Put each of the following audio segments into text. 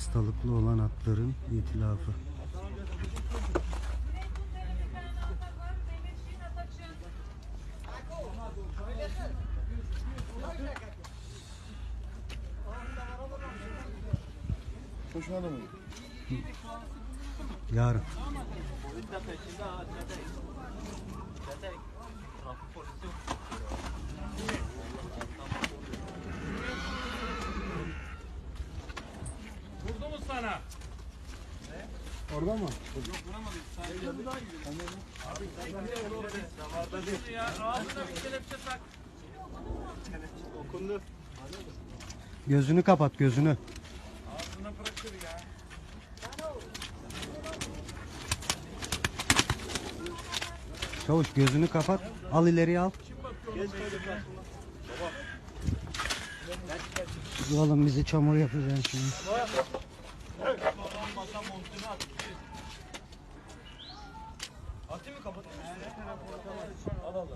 Hastalıklı olan atların itilafı. Koşmadı mı? Yarın. Sana? Orada mı? Ya ağzına bir kelepçe tak. Gözünü kapat gözünü. Ağzına bırakır ya. Çavuş gözünü kapat. Al ileriye al. Oğlum bizi çamur yapacaksın şimdi. Atayım mı kapat? Al al.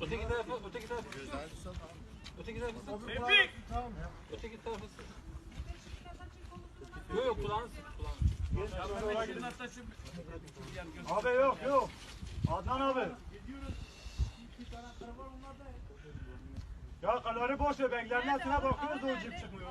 Öteki tarafı, öteki tarafı. Öteki tarafı. Tevfik! Öteki tarafı. Yok yok kulağını sık Abi yok yok. Adnan abi. Ya kalori boş ver. Beklerin altına bakıyoruz o cip çıkmıyor.